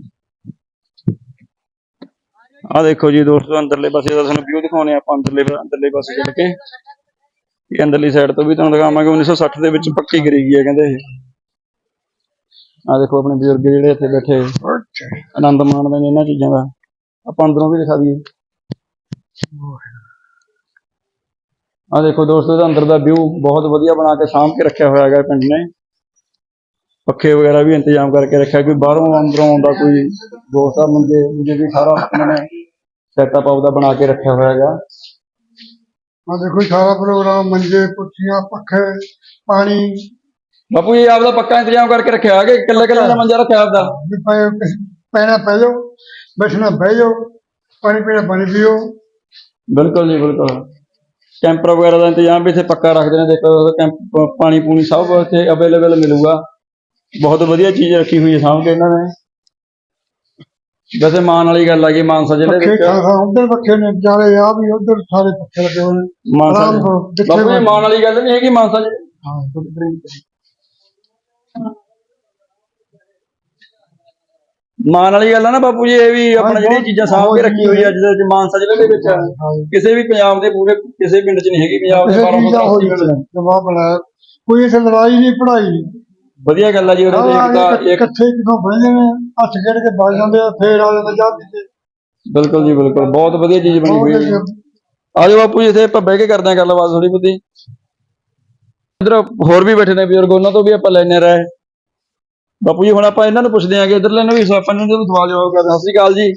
ਆ ਦੇਖੋ ਜੀ ਦੋਸਤੋ ਅੰਦਰਲੇ ਪਾਸੇ ਦਾ ਤੁਹਾਨੂੰ ਵਿਊ ਦਿਖਾਉਣੇ ਆਪਾਂ ਅੰਦਰਲੇ ਅੰਦਰਲੇ ਪਾਸੇ ਚੱਲ ਕੇ। ਇਹ ਅੰਦਰਲੀ ਸਾਈਡ ਤੋਂ ਵੀ ਤੁਹਾਨੂੰ ਦਿਖਾਵਾਂਗੇ 1960 ਦੇ ਵਿੱਚ ਪੱਕੀ ਕਰੀ ਗਈ ਹੈ ਕਹਿੰਦੇ ਇਹ। ਆ ਦੇਖੋ ਆਪਣੇ ਬਜ਼ੁਰਗ ਜਿਹੜੇ ਇੱਥੇ ਬੈਠੇ। ਆਨੰਦ ਮਾਣਦੇ ਨੇ ਇਹਨਾਂ ਚੀਜ਼ਾਂ ਦਾ। ਆਪਾਂ ਅੰਦਰੋਂ ਵੀ ਦਿਖਾ ਦਈਏ। ਆ ਦੇਖੋ ਦੋਸਤੋ ਇਹਦਾ ਅੰਦਰ ਦਾ ਵਿਊ ਬਹੁਤ ਵਧੀਆ ਬਣਾ ਕੇ ਸਾਂਭ ਕੇ ਰੱਖਿਆ ਹੋਇਆ ਹੈਗਾ ਪਿੰਡ ਨੇ। ਪੱਖੇ ਵਗੈਰਾ ਵੀ ਇੰਤਜ਼ਾਮ ਕਰਕੇ ਰੱਖਿਆ ਕੋਈ ਬਾਹਰੋਂ ਅੰਦਰੋਂ ਆਉਂਦਾ ਕੋਈ ਦੋਸਤ ਆ ਮੁੰਡੇ ਮੁੰਡੇ ਵੀ ਸਾਰਾ ਇਹਨਾਂ ਨੇ ਸੈਟਅਪ ਆਪਦਾ ਬਣਾ ਕੇ ਰੱਖਿਆ ਹੋਇਆ ਹੈਗਾ। ਆ ਦੇਖੋ ਜੀ ਸਾਰਾ ਪ੍ਰੋਗਰਾਮ ਮੰਜੇ ਕੁਰਸੀਆਂ ਪੱਖੇ ਪਾਣੀ। ਬਾਪੂ ਜੀ ਆਪਦਾ ਪੱਕਾ ਇੰਤਜ਼ਾਮ ਕਰਕੇ ਰੱਖਿਆ ਹੈ ਕਿ ਇਕੱਲੇ ਇਕੱਲੇ ਦਾ ਮੰਜਾ ਰੱਖਿਆ ਆਪਦਾ? ਵੀ ਕਿਸ- ਪੈਣਾ ਪੈ ਜਾਓ ਬੈਠਣਾ ਬਹਿ ਜਾਓ ਪਾਣੀ ਪੀਣਾ ਪਾਣੀ ਪੀਓ। ਬਿਲਕੁਲ ਜੀ ਬਿਲਕੁਲ। ਕੈਂਪਰ ਵਗੈਰਾ ਦਾ ਇੰਤਜ਼ਾਮ ਵੀ ਇੱਥੇ ਪੱਕਾ ਰੱਖਦੇ ਨੇ ਦੇਖੋ ਕੈਂਪ ਪਾਣੀ ਪੂਣੀ ਸਭ ਇੱਥੇ ਅਵੇਲੇਬਲ ਮਿਲੂਗਾ। ਬਹੁਤ ਵਧੀਆ ਚੀਜ਼ ਰੱਖੀ ਹੋਈ ਹੈ ਸਾਹਮਣੇ ਇਹਨਾਂ ਨੇ। ਵੈਸੇ ਮਾਨ ਵਾਲੀ ਗੱਲ ਆ ਕਿ ਮਾਨਸਾ ਜ਼ਿਲ੍ਹੇ ਪੱਖੇ ਵਿੱਚ। ਖਾ ਉਧਰ ਪੱਖੇ ਨੇ ਵਿਚਾਰੇ ਆ ਵੀ ਉਧਰ ਸਾਰੇ ਪੱਖੇ ਲੱਗੇ ਹੋਏ ਨੇ। ਮਾਨਸਾ ਆਰਾਮ ਕਰੋ ਜਿੱਥੇ ਬਾਪੂ ਜੀ। ਮਾਨ ਵਾਲੀ ਗੱਲ ਨਹੀਂ ਹੈਗੀ ਮਾਨਸਾ ਜੀ ਹਾਂ ਮਾਨ ਵਾਲੀ ਗੱਲ ਆ ਨਾ ਬਾਪੂ ਜੀ ਇਹ ਵੀ ਆਪਣਾ ਜਿਹੜੀਆਂ ਚੀਜ਼ਾਂ ਸਾਂਭ ਕੇ ਰੱਖੀ ਹੋਈ ਆ ਅੱਜ ਦੇ ਮਾਨਸਾ ਜ਼ਿਲ੍ਹੇ ਦੇ ਵਿੱਚ ਹਾਂ ਕਿਸੇ ਵੀ ਪੰਜਾਬ ਦੇ ਪੂਰੇ ਕਿਸੇ ਪਿੰਡ 'ਚ ਨਹੀਂ ਹੈਗੀ ਪੰਜਾਬ ਦੇ ਕਿਸੇ 12 ਚੀਜ਼ ਦਾ ਹੋ ਜਵਾਬ ਬਣਾਇਆ। ਕੋਈ ਇੱਥੇ ਲੜਾਈ ਨਹੀਂ ਪੜਾਈ ਵਧੀਆ ਗੱਲ ਆ ਜੀ ਉਹਦੇ ਤੇ ਇੱਕ ਤਾਂ ਇੱਕ ਇਕੱਠੇ ਕਿਥੋਂ ਬਹਿੰਦੇ ਨੇ ਹੱਥ ਖੇਡ ਕੇ ਬਹਿ ਜਾਂਦੇ ਆ ਫੇਰ ਆ ਜਾਂਦੇ ਚਾਹ ਪੀਤੇ ਬਿਲਕੁਲ ਜੀ ਬਿਲਕੁਲ। ਬਹੁਤ ਵਧੀਆ ਚੀਜ਼ ਬਣੀ ਹੋਈ ਹੈ ਜੀ। ਆਜੋ ਬਾਪੂ ਜੀ ਇੱਥੇ ਆਪਾਂ ਬਹਿ ਕੇ ਕਰਦੇ ਹਾਂ ਗੱਲਬਾਤ ਥੋੜੀ ਬਹੁਤੀ। ਇਧਰ ਹੋਰ ਵੀ ਬੈਠੇ ਨੇ ਬਜ਼ੁਰਗ ਉਹਨਾਂ ਤੋਂ ਵੀ ਆਪਾਂ ਲੈਣੇ ਰਹੇ ਬਾਪੂ ਜੀ ਹੁਣ ਆਪਾਂ ਇਹਨਾਂ ਨੂੰ ਪੁੱਛਦੇ ਆਂਗੇ ਇਧਰ ਲੈਣੇ ਵੀ ਆਪਾਂ ਇਹਨਾਂ ਨੂੰ ਸਵਾਲ ਜਵਾਬ ਕਰਦੇ ਹਾਂ। ਸਤਿ ਸ਼੍ਰੀ ਅਕਾਲ ਜੀ।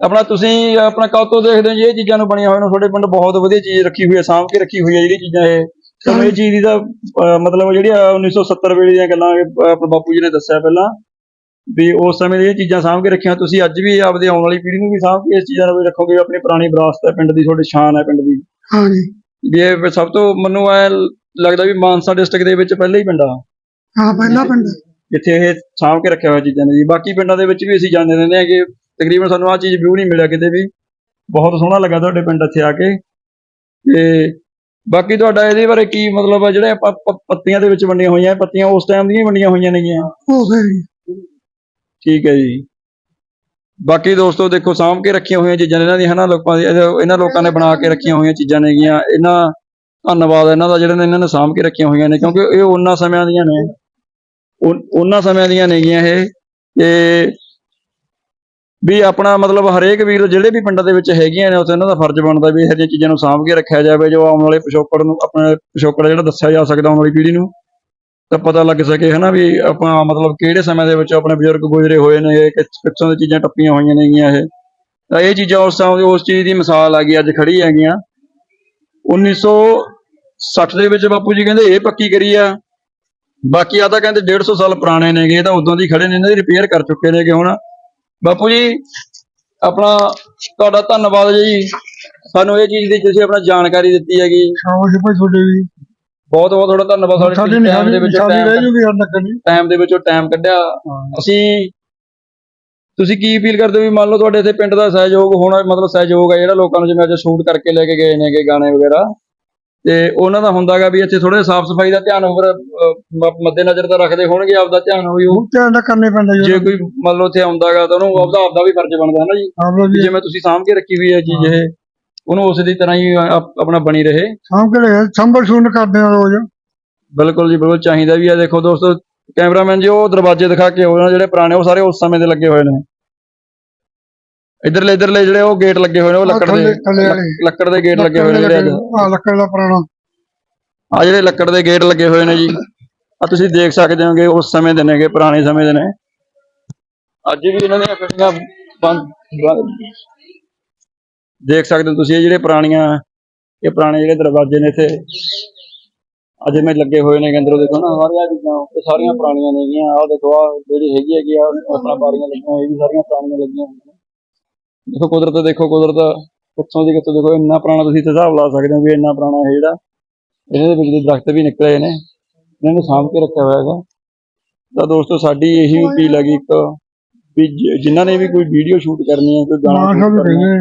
ਆਪਣਾ ਤੁਸੀਂ ਆਪਣਾ ਕਦ ਤੋਂ ਦੇਖਦੇ ਹੋ ਜੀ ਇਹ ਚੀਜ਼ਾਂ ਨੂੰ ਬਣੀਆਂ ਹੋਈਆਂ ਨੂੰ ਤੁਹਾਡੇ ਪਿੰਡ ਬਹੁਤ ਵਧੀਆ ਚੀਜ਼ ਰੱਖੀ ਹੋਈ ਹੈ ਸਾਂਭ ਕੇ ਰੱਖੀ ਹੋਈ ਹੈ ਜਿਹੜੀ ਚੀਜ਼ਾਂ ਇਹ। ਤੁਹਾਨੂੰ ਇਹ ਚੀਜ਼ ਦੀ ਤਾਂ ਮਤਲਬ ਜਿਹੜੀ ਆ 1970 ਵੇਲੇ ਦੀਆਂ ਗੱਲਾਂ ਆਪਣੇ ਬਾਪੂ ਜੀ ਨੇ ਦੱਸਿਆ ਪਹਿਲਾਂ ਵੀ ਉਸ ਸਮੇਂ ਦੀਆਂ ਚੀਜ਼ਾਂ ਸਾਂਭ ਕੇ ਰੱਖੀਆਂ। ਤੁਸੀਂ ਅੱਜ ਵੀ ਆਪਦੀ ਆਉਣ ਵਾਲੀ ਪੀੜ੍ਹੀ ਨੂੰ ਵੀ ਸਾਂਭ ਕੇ ਇਸ ਚੀਜ਼ਾਂ ਨੂੰ ਰੱਖੋਗੇ ਆਪਣੀ ਪੁਰਾਣੀ ਵਿਰਾਸਤ ਹੈ ਪਿੰਡ ਦੀ ਤੁਹਾਡੀ ਸ਼ਾਨ ਹੈ ਪਿੰਡ ਦੀ। ਹਾਂਜੀ। ਵੀ ਇਹ ਸਭ ਤੋਂ ਮੈਨੂੰ ਐ ਲੱਗਦਾ ਵੀ ਮਾਨਸਾ ਡਿਸਟ੍ਰਿਕਟ ਦੇ ਵਿੱਚ ਪਹਿਲਾ ਹੀ ਪਿੰਡ ਆ। ਹਾਂ ਪਹਿਲਾ ਪਿੰਡ। ਜਿੱਥੇ ਇਹ ਸਾਂਭ ਕੇ ਰੱਖਿਆ ਹੋਇਆ ਚੀਜ਼ਾਂ ਨੇ ਜੀ। ਬਾਕੀ ਪਿੰਡਾਂ ਦੇ ਵਿੱਚ ਵੀ ਅਸੀਂ ਜਾਂਦੇ ਰਹਿੰਦੇ ਹਾਂ ਕਿ ਤਕਰੀਬਨ ਸਾਨੂੰ ਆਹ ਚੀਜ਼ ਵਿਊ ਨਹੀਂ ਮਿਲਿਆ ਕਿਤੇ ਵੀ। ਬਹੁਤ ਸੋਹਣਾ ਲੱਗਾ ਤੁਹਾਡੇ ਪਿੰਡ ਇੱਥੇ ਆ ਕੇ। ਤੇ ਬਾਕੀ ਤੁਹਾਡਾ ਇਹਦੇ ਬਾਰੇ ਕੀ ਮਤਲਬ ਆ ਜਿਹੜੇ ਆਪਾਂ ਪ- ਪੱਤੀਆਂ ਦੇ ਵਿੱਚ ਵੰਡੀਆਂ ਹੋਈਆਂ ਇਹ ਪੱਤੀਆਂ ਉਸ ਟਾਈਮ ਦੀਆਂ ਹੀ ਵੰਡੀਆਂ ਹੋਈਆਂ ਨੇਗੀਆਂ? ਉਹ ਠੀਕ ਹੈ ਜੀ। ਬਾਕੀ ਦੋਸਤੋ ਦੇਖੋ ਸਾਂਭ ਕੇ ਰੱਖੀਆਂ ਹੋਈਆਂ ਚੀਜ਼ਾਂ ਨੇ ਇਹਨਾਂ ਦੀ ਹਨਾ ਲੋਕਾਂ ਦੀ ਇਹ- ਇਹਨਾਂ ਲੋਕਾਂ ਨੇ ਬਣਾ ਕੇ ਰੱਖੀਆਂ ਹੋਈਆਂ ਚੀਜ਼ਾਂ ਨੇਗੀਆਂ। ਇਹਨਾਂ ਧੰਨਵਾਦ ਇਹਨਾਂ ਦਾ ਜਿਹੜੇ ਨੇ ਇਹਨਾਂ ਨੇ ਸਾਂਭ ਕੇ ਰੱਖੀਆਂ ਹੋਈਆਂ ਨੇ ਕਿਉਂਕਿ ਇਹ ਉਹਨਾਂ ਸਮਿਆਂ ਦੀਆਂ ਨੇ। ਉਹ- ਉਹਨਾਂ ਸਮਿਆਂ ਦੀਆਂ ਨੇਗੀਆਂ ਇਹ। ਤੇ ਵੀ ਆਪਣਾ ਮਤਲਬ ਹਰੇਕ ਵੀਰ ਜਿਹੜੇ ਵੀ ਪਿੰਡਾਂ ਦੇ ਵਿੱਚ ਹੈਗੀਆਂ ਨੇ, ਉੱਥੇ ਇਹਨਾਂ ਦਾ ਫਰਜ਼ ਬਣਦਾ ਵੀ ਇਹੋ ਜਿਹੀਆਂ ਚੀਜ਼ਾਂ ਨੂੰ ਸਾਂਭ ਕੇ ਰੱਖਿਆ ਜਾਵੇ, ਜੋ ਆਉਣ ਵਾਲੇ ਪਿਛੋਕੜ ਨੂੰ, ਆਪਣੇ ਪਿਛੋਕੜ ਜਿਹੜਾ ਦੱਸਿਆ ਜਾ ਸਕਦਾ ਆਉਣ ਵਾਲੀ ਪੀੜ੍ਹੀ ਨੂੰ। ਤਾਂ ਪਤਾ ਲੱਗ ਸਕੇ, ਹਨਾ ਵੀ ਆਪਾਂ ਮਤਲਬ ਕਿਹੜੇ ਸਮੇਂ ਦੇ ਵਿੱਚ ਆਪਣੇ ਬਜ਼ੁਰਗ ਗੁਜ਼ਰੇ ਹੋਏ ਨੇ, ਇਹ ਕਿੱਥੋਂ ਦੀ ਚੀਜ਼ਾਂ ਟੱਪੀਆਂ ਹੋਈਆਂ ਨੇਗੀਆਂ ਇਹ। ਤਾਂ ਇਹ ਚੀਜ਼ਾਂ ਉਸ ਸਮੇਂ ਉਸ ਚੀਜ਼ ਦੀ ਮਿਸਾਲ ਆ ਗਈ, ਅੱਜ ਖੜੀ ਹੈਗੀਆਂ। 1960 ਦੇ ਵਿੱਚ ਬਾਪੂ ਜੀ ਕਹਿੰਦੇ, ਇਹ ਪੱਕੀ ਕਰੀ ਆ। ਬਾਕੀ ਆ ਤਾਂ ਕਹਿੰਦੇ 150 ਸਾਲ ਪੁਰਾਣੇ ਨੇਗੇ, ਇਹ ਤਾਂ ਉਦੋਂ ਦੀ ਖੜੇ ਨੇ, ਇਹਨਾਂ ਦੀ ਰਿਪੇਅਰ ਕਰ ਚੁੱਕੇ ਨੇਗੇ ਹੁਣ। ਬਾਪੂ ਜੀ ਆਪਣਾ ਤੁਹਾਡਾ ਧੰਨਵਾਦ ਜੀ। ਸਾਨੂੰ ਇਹ ਚੀਜ਼ ਦੀ ਤੁਸੀਂ ਆਪਣਾ ਜਾਣਕਾਰੀ ਦਿੱਤੀ ਹੈਗੀ। ਸ਼ਾਬਾਸ਼ ਭਾਈ ਤੁਹਾਡੇ ਵੀ। ਬਹੁਤ ਬਹੁਤ ਤੁਹਾਡਾ ਧੰਨਵਾਦ। ਸਾਡੀ ਟਾਈਮ ਦੇ ਵਿੱਚ ਟਾਈਮ ਦੇ। ਵਿੱਚੋਂ ਟਾਈਮ ਕੱਢਿਆ। ਅਸੀਂ ਤੁਸੀਂ ਕੀ ਫੀਲ ਕਰਦੇ ਹੋ ਵੀ ਮੰਨ ਲਓ ਤੁਹਾਡੇ ਇੱਥੇ ਪਿੰਡ ਦਾ ਸਹਿਯੋਗ ਹੋਣਾ ਮਤਲਬ ਸਹਿਯੋਗ ਹੈ ਜਿਹੜਾ ਲੋਕਾਂ ਨੂੰ ਜਿਵੇਂ ਅੱਜ ਸ਼ੂਟ ਕਰਕੇ ਲੈ ਕੇ ਗਏ ਨੇਗੇ ਗਾਣੇ ਵਗੈਰਾ। ਤੇ ਉਹਨਾਂ ਦਾ ਹੁੰਦਾਗਾ ਵੀ ਇੱਥੇ ਥੋੜੇ ਸਾਫ਼ ਸਫ਼ਾਈ ਦਾ ਧਿਆਨ ਹੋਰ ਮੱਦੇ ਨਜ਼ਰ ਤਾਂ ਰੱਖਦੇ ਹੋਣਗੇ ਆਪਦਾ ਧਿਆਨ ਹੋਈ ਉਹ। ਧਿਆਨ ਤਾਂ ਕਰਨੇ ਪੈਂਦਾ ਜੀ ਕੋਈ ਮੰਨ ਲਓ ਇੱਥੇ ਆਉਂਦਾਗਾ ਤਾਂ ਉਹਨੂੰ ਆਪਦਾ ਆਪਦਾ ਵੀ ਫਰਜ਼ ਬਣਦਾ ਹੈ ਨਾ ਜੀ। ਜਿਵੇਂ ਤੁਸੀਂ ਸਾਂਭ ਕੇ ਰੱਖੀ ਹੋਈ ਹੈ ਚੀਜ਼ ਇਹ ਉਹਨੂੰ ਉਸੇ ਦੀ ਤਰ੍ਹਾਂ ਹੀ ਆਪ- ਆਪਣਾ ਬਣੀ ਰਹੇ। ਸਾਂਭ ਕੇ ਸੰਭਲ ਸੁਣ ਕਰਦੇ ਆ ਰੋਜ਼। ਬਿਲਕੁਲ ਜੀ ਬਿਲਕੁਲ ਚਾਹੀਦਾ ਵੀ ਆ। ਦੇਖੋ ਦੋਸਤੋ ਕੈਮਰਾਮੈਨ ਜੀ ਉਹ ਦਰਵਾਜ਼ੇ ਦਿਖਾ ਕੇ ਉਹਨਾਂ ਜਿਹੜੇ ਪੁਰਾਣੇ ਉਹ ਸਾਰੇ ਉਸ ਸਮੇਂ ਦੇ ਲੱਗੇ ਹੋਏ ਨੇ। ਇਧਰਲੇ ਇਧਰਲੇ ਜਿਹੜੇ ਉਹ ਗੇਟ ਲੱਗੇ ਹੋਏ ਨੇ ਉਹ ਲੱਕੜ ਦੇ ਲੱਕੜ ਦੇ ਗੇਟ ਲੱਗੇ ਹੋਏ ਨੇ ਜਿਹੜੇ ਆ ਲੱਕੜ ਦਾ ਪੁਰਾਣਾ। ਆ ਜਿਹੜੇ ਲੱਕੜ ਦੇ ਗੇਟ ਲੱਗੇ ਹੋਏ ਨੇ ਜੀ। ਆ ਤੁਸੀਂ ਦੇਖ ਸਕਦੇ ਹੋਗੇ ਉਸ ਸਮੇਂ ਦੇ ਨੇਗੇ ਪੁਰਾਣੇ ਸਮੇਂ ਦੇ ਨੇ। ਅੱਜ ਵੀ ਇਹਨਾਂ ਦੀਆਂ ਗੱਡੀਆਂ ਬੰਦ ਦੇਖ ਸਕਦੇ ਹੋ ਤੁਸੀਂ ਇਹ ਜਿਹੜੇ ਪੁਰਾਣੀਆਂ ਇਹ ਪੁਰਾਣੇ ਜਿਹੜੇ ਦਰਵਾਜ਼ੇ ਨੇ ਇੱਥੇ। ਅਜੇ ਮੈਂ ਲੱਗੇ ਹੋਏ ਨੇ ਅੰਦਰੋਂ ਦੇਖੋ ਨਾ ਸਾਰੀਆਂ ਚੀਜ਼ਾਂ ਇਹ ਸਾਰੀਆਂ ਪੁਰਾਣੀਆਂ ਨੇਗੀਆਂ। ਆਹ ਦੇਖੋ ਆ ਜਿਹੜੀ ਹੈਗੀ ਹੈਗੀ ਆ ਆਪਣਾ ਬਾਰੀਆਂ ਲੱਗੀਆਂ ਇਹ ਵੀ ਸਾਰੀਆਂ ਪੁਰਾਣੀਆਂ ਲੱਗੀਆਂ ਹੋਈਆਂ ਦੇਖੋ ਕੁਦਰਤ ਦੇਖੋ ਕੁਦਰਤ। ਕਿੱਥੋਂ ਦੀ ਕਿੱਥੋਂ ਦੇਖੋ ਇੰਨਾ ਪੁਰਾਣਾ ਤੁਸੀਂ ਹਿਸਾਬ ਲਾ ਸਕਦੇ ਹੋ ਵੀ ਇੰਨਾ ਪੁਰਾਣਾ ਹੈ ਜਿਹੜਾ ਇਹਦੇ ਵਿੱਚ ਦੇ ਦਰਖਤ ਵੀ ਨਿਕਲੇ ਨੇ। ਇਹਨਾਂ ਨੂੰ ਸਾਂਭ ਕੇ ਰੱਖਿਆ ਹੋਇਆ ਹੈਗਾ। ਤਾਂ ਦੋਸਤੋ ਸਾਡੀ ਇਹੀ ਅਪੀਲ ਹੈਗੀ ਇੱਕ ਵੀ ਜਿਨ੍ਹਾਂ ਨੇ ਵੀ ਕੋਈ ਵੀਡੀਓ ਸ਼ੂਟ ਕਰਨੀ ਹੈ ਕੋਈ ਗਾਣਾ ਕਰਨਾ ਹੈ,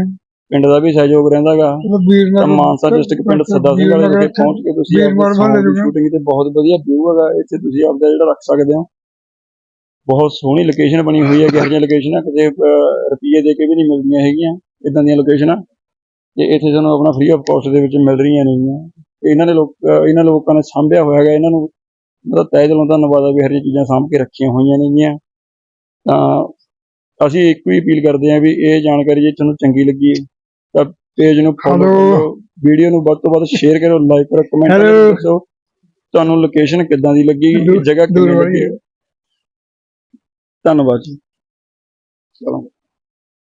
ਪਿੰਡ ਦਾ ਵੀ ਸਹਿਯੋਗ ਰਹਿੰਦਾਗਾ। ਤਾਂ ਮਾਨਸਾ ਡਿਸਟ੍ਰਿਕਟ ਪਿੰਡ ਸੱਦਾ ਸਿੰਘ ਵਾਲੇ ਵਿਖੇ ਪਹੁੰਚ ਕੇ ਤੁਸੀਂ ਦੀ। ਸ਼ੂਟਿੰਗ ਤੇ ਬਹੁਤ ਵਧੀਆ ਵਿਊ ਹੈਗਾ। ਇੱਥੇ ਤੁਸੀਂ ਆਪਦਾ ਜਿਹੜਾ ਰੱਖ ਸਕਦੇ ਹੋ। ਬਹੁਤ ਸੋਹਣੀ ਲੋਕੇਸ਼ਨ ਬਣੀ ਹੋਈ ਹੈ ਜਿਹੀਆਂ ਲੋਕੇਸ਼ਨਾਂ ਕਿਤੇ ਰੁਪਈਏ ਦੇ ਕੇ ਵੀ ਨਹੀਂ ਮਿਲਦੀਆਂ ਹੈਗੀਆਂ ਇਦਾਂ ਦੀਆਂ ਲੋਕੇਸ਼ਨਾਂ ਤੇ ਇੱਥੇ ਤੁਹਾਨੂੰ ਆਪਣਾ ਫ੍ਰੀ ਆਫ ਕਾਸਟ ਦੇ ਵਿੱਚ ਮਿਲ ਰਹੀਆਂ ਨੇਗੀਆਂ। ਤੇ ਇਹਨਾਂ ਨੇ ਲੋਕ ਇਹਨਾਂ ਲੋਕਾਂ ਨੇ ਸਾਂਭਿਆ ਹੋਇਆ ਹੈਗਾ ਇਹਨਾਂ ਨੂੰ ਮਤਲਬ ਤਹਿ ਦਿਲੋਂ ਧੰਨਵਾਦ ਹੈ ਵੀ ਹਰੀਆਂ ਚੀਜ਼ਾਂ ਸਾਂਭ ਕੇ ਰੱਖੀਆਂ ਹੋਈਆਂ ਨੇਗੀਆਂ। ਤਾਂ ਅਸੀਂ ਇੱਕ ਵੀ ਅਪੀਲ ਕਰਦੇ ਹਾਂ ਵੀ ਇਹ ਜਾਣਕਾਰੀ ਜੇ ਤੁਹਾਨੂੰ ਚੰਗੀ ਲੱਗੀ ਤਾਂ ਪੇਜ ਨੂੰ ਫੋਲੋ. ਕਰੋ ਵੀਡੀਓ ਨੂੰ ਵੱਧ ਤੋਂ ਵੱਧ ਸ਼ੇਅਰ ਕਰੋ ਲਾਈਕ ਕਰੋ ਕਮੈਂਟ ਦੱਸੋ ਤੁਹਾਨੂੰ ਲੋਕੇਸ਼ਨ ਕਿੱਦਾਂ ਦੀ ਲੱਗੀ ਜਗ੍ਹਾ ਕਿਵੇਂ ਲੱਗੀ। ਧੰਨਵਾਦ ਜੀ। ਚਲੋ।